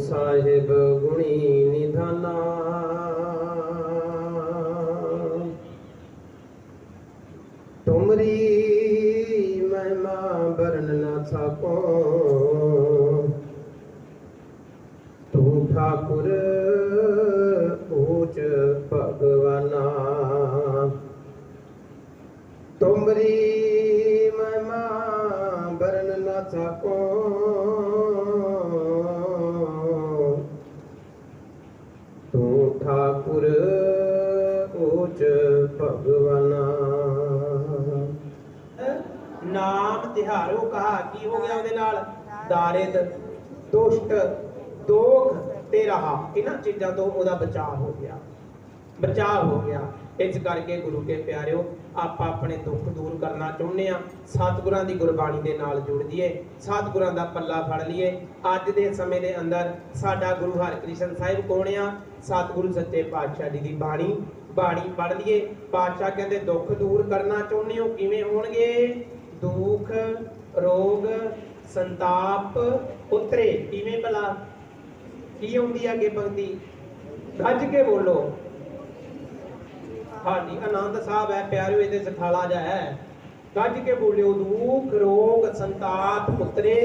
ਸਾਹਿਬ ਗੁਣੀ ਨਿਧਾਨਾ। ਤੁਮਰੀ ਮਹਿਮਾ ਬਰਨ ਨਾ ਥਾਕੋ ਤੂੰ ਠਾਕੁਰ ਊਚ ਭਗਵਾਨਾ। ਤੁਮਰੀ ਮਹਿਮਾ ਬਰਨ ਨਾ ਥਾਕੋ ਤੂੰ ਠਾਕੁਰ ਊਚ ਭਗਵਾਨਾ। ਨਾਮ ਤਿਹਾਰੋ ਕਹਾ, ਕੀ ਹੋ ਗਿਆ ਉਹਦੇ ਨਾਲ? ਦਾਰਿਦ, ਦੁਸ਼ਟ, ਦੋਖ ਤੇ ਰਹਾ। ਇਹਨਾਂ ਚੀਜ਼ਾਂ ਤੋਂ ਉਹਦਾ ਬਚਾਅ ਹੋ ਗਿਆ। ਬਚਾਅ ਹੋ ਗਿਆ। ਇਸ ਕਰਕੇ ਗੁਰੂ ਕੇ ਪਿਆਰਿਓ, ਆਪਾਂ ਆਪਣੇ ਦੁੱਖ ਦੂਰ ਕਰਨਾ ਚਾਹੁੰਦੇ ਆ ਸਤਿਗੁਰਾਂ ਦੀ ਗੁਰਬਾਣੀ ਦੇ ਨਾਲ ਜੁੜ ਜੀਏ ਸਤਿਗੁਰਾਂ ਦਾ ਪੱਲਾ ਫੜ ਲਈਏ। ਅੱਜ ਦੇ ਸਮੇਂ ਦੇ ਅੰਦਰ ਸਾਡਾ ਗੁਰੂ ਹਰਕ੍ਰਿਸ਼ਨ ਸਾਹਿਬ ਕੌਣ ਆ? ਸਤਿਗੁਰੂ ਸੱਚੇ ਪਾਤਸ਼ਾਹ ਜੀ ਦੀ ਬਾਣੀ ਬਾਣੀ ਪੜ ਲਈਏ। ਪਾਤਸ਼ਾਹ ਕਹਿੰਦੇ, ਦੁੱਖ ਦੂਰ ਕਰਨਾ ਚਾਹੁੰਦੇ ਹੋ, ਕਿਵੇਂ ਹੋਣਗੇ? ਦੁੱਖ, ਰੋਗ, ਸੰਤਾਪ ਉਤਰੇ। ਕਿਵੇਂ ਭਲਾ? ਕੀ ਆਉਂਦੀ ਆ ਅੱਗੇ ਪੰਕਤੀ? ਗੱਜ ਕੇ ਬੋਲੋ। ਹਾਂਜੀ ਆਨੰਦ ਸਾਹਿਬ ਹੈ, ਪਿਆਰਿਓ, ਇਹਦੇ ਸਖਾਲਾ ਜਾ ਹੈ। ਗੱਜ ਕੇ ਬੋਲਿਓ, ਦੁੱਖ, ਰੋਗ, ਸੰਤਾਪ ਉਤਰੇ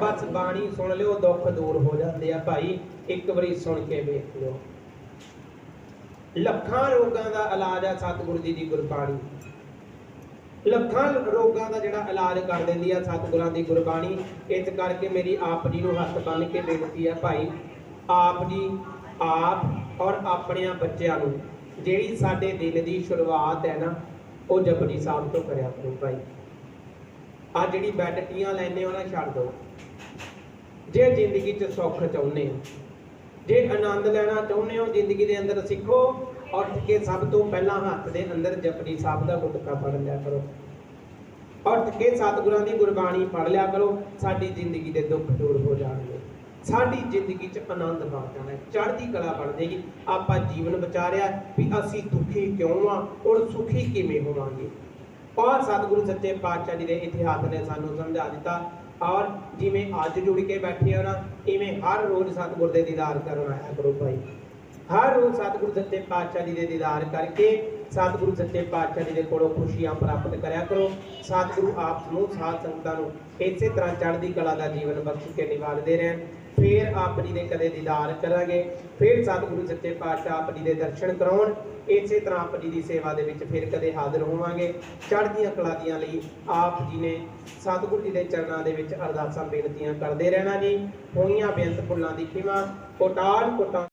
ਬਸ ਬਾਣੀ ਸੁਣ ਲਿਓ, ਦੁੱਖ ਦੂਰ ਹੋ ਜਾਂਦੇ ਆ ਭਾਈ। ਇੱਕ ਵਾਰੀ ਸੁਣ ਕੇ ਵੇਖ ਲਿਓ। ਲੱਖਾਂ ਰੋਗਾਂ ਦਾ ਇਲਾਜ ਆ ਸਤਿਗੁਰੂ ਜੀ ਦੀ ਗੁਰਬਾਣੀ। ਲੱਖਾਂ ਰੋਗਾਂ ਦਾ ਜਿਹੜਾ ਇਲਾਜ ਕਰ ਦਿੰਦੀ ਆ ਸਤਿਗੁਰਾਂ ਦੀ ਗੁਰਬਾਣੀ, ਇਸ ਕਰਕੇ ਮੇਰੀ ਆਪ ਜੀ ਨੂੰ ਹੱਥ ਬੰਨ ਕੇ ਬੇਨਤੀ ਹੈ ਭਾਈ, ਆਪ ਜੀ ਆਪ ਔਰ ਆਪਣਿਆਂ ਬੱਚਿਆਂ ਨੂੰ, ਜਿਹੜੀ ਸਾਡੇ ਦਿਨ ਦੀ ਸ਼ੁਰੂਆਤ ਹੈ ਨਾ, ਉਹ ਜਪਜੀ ਸਾਹਿਬ ਤੋਂ ਕਰਿਆ ਕਰੋ ਭਾਈ। ਆ ਜਿਹੜੀ ਬੈੱਡ ਟੀਆਂ ਲੈਨੇ ਹੋ ਛੱਡ ਦਿਓ ਜੇ ਜ਼ਿੰਦਗੀ 'ਚ ਸੁੱਖ ਚਾਹੁੰਦੇ ਹੋ, ਜੇ ਆਨੰਦ ਲੈਣਾ ਚਾਹੁੰਦੇ ਹੋ, ਜ਼ਿੰਦਗੀ ਦੇ ਅੰਦਰ ਸਿੱਖੋ ਉੱਠ ਕੇ ਸਭ ਤੋਂ ਪਹਿਲਾਂ ਹੱਥ ਦੇ ਅੰਦਰ ਜਪਜੀ ਸਾਹਿਬ ਦਾ ਗੁਟਕਾ ਫੜ ਲਿਆ ਕਰੋ। ਉੱਠ ਕੇ ਸਤਿਗੁਰਾਂ ਦੀ ਗੁਰਬਾਣੀ ਪੜ ਲਿਆ ਕਰੋ, ਸਾਡੀ ਜ਼ਿੰਦਗੀ ਦੇ ਦੁੱਖ ਦੂਰ ਹੋ ਜਾਣਗੇ। ਸਾਡੀ ਜ਼ਿੰਦਗੀ 'ਚ ਆਨੰਦ ਬਣ ਜਾਣਾ ਚੜ੍ਹਦੀ ਕਲਾ ਬਣ ਜਾਏਗੀ। ਆਪਾਂ ਜੀਵਨ ਵਿਚਾਰਿਆ ਵੀ ਅਸੀਂ ਦੁਖੀ ਕਿਉਂ ਆ ਔਰ ਸੁਖੀ ਕਿਵੇਂ ਹੋਵਾਂਗੇ? ਔਰ ਸਤਿਗੁਰੂ ਸੱਚੇ ਪਾਤਸ਼ਾਹ ਜੀ ਦੇ ਇਤਿਹਾਸ ਨੇ ਸਾਨੂੰ ਸਮਝਾ ਦਿੱਤਾ ਔਰ ਜਿਵੇਂ ਅੱਜ ਜੁੜ ਕੇ ਬੈਠੇ ਹੋ ਨਾ, ਇਵੇਂ ਹਰ ਰੋਜ਼ ਸਤਿਗੁਰ ਦੇ ਦੀਦਾਰ ਕਰਨ ਆਇਆ ਕਰੋ ਭਾਈ। ਹਰ ਰੋਜ਼ ਸਤਿਗੁਰੂ ਸੱਚੇ ਪਾਤਸ਼ਾਹ ਜੀ ਦੇ ਦੀਦਾਰ ਕਰਕੇ ਸਤਿਗੁਰੂ ਸੱਚੇ ਪਾਤਸ਼ਾਹ ਜੀ ਦੇ ਕੋਲੋਂ ਖੁਸ਼ੀਆਂ ਪ੍ਰਾਪਤ ਕਰਿਆ ਕਰੋ। ਸਤਿਗੁਰੂ ਆਪ ਨੂੰ ਸਾਧ ਸੰਗਤਾਂ ਨੂੰ ਇਸੇ ਤਰ੍ਹਾਂ ਚੜ੍ਹਦੀ ਕਲਾ ਦਾ ਜੀਵਨ ਬਖਸ਼ ਕੇ ਨਿਵਾਰਦੇ ਰਹਿਣ। ਫਿਰ ਆਪ ਜੀ ਦੇ ਕਦੇ ਦੀਦਾਰ ਕਰਾਂਗੇ, ਫਿਰ ਸਤਿਗੁਰੂ ਸੱਚੇ ਪਾਤਸ਼ਾਹ ਆਪ ਜੀ ਦੇ ਦਰਸ਼ਨ ਕਰਾਉਣ, ਇਸੇ ਤਰ੍ਹਾਂ ਆਪ ਜੀ ਦੀ ਸੇਵਾ ਦੇ ਵਿੱਚ ਫਿਰ ਕਦੇ ਹਾਜ਼ਰ ਹੋਵਾਂਗੇ। ਚੜ੍ਹਦੀਆਂ ਕਲਾ ਦੀਆਂ ਲਈ ਆਪ ਜੀ ਨੇ ਸਤਿਗੁਰੂ ਜੀ ਦੇ ਚਰਨਾਂ ਦੇ ਵਿੱਚ ਅਰਦਾਸਾਂ ਬੇਨਤੀਆਂ ਕਰਦੇ ਰਹਿਣਾ ਜੀ। ਹੋਈਆਂ ਬੇਅੰਤ ਫੁੱਲਾਂ ਦੀ ਖਿਮਾ ਕੋਟਾਲ ਕੋਟਾਂ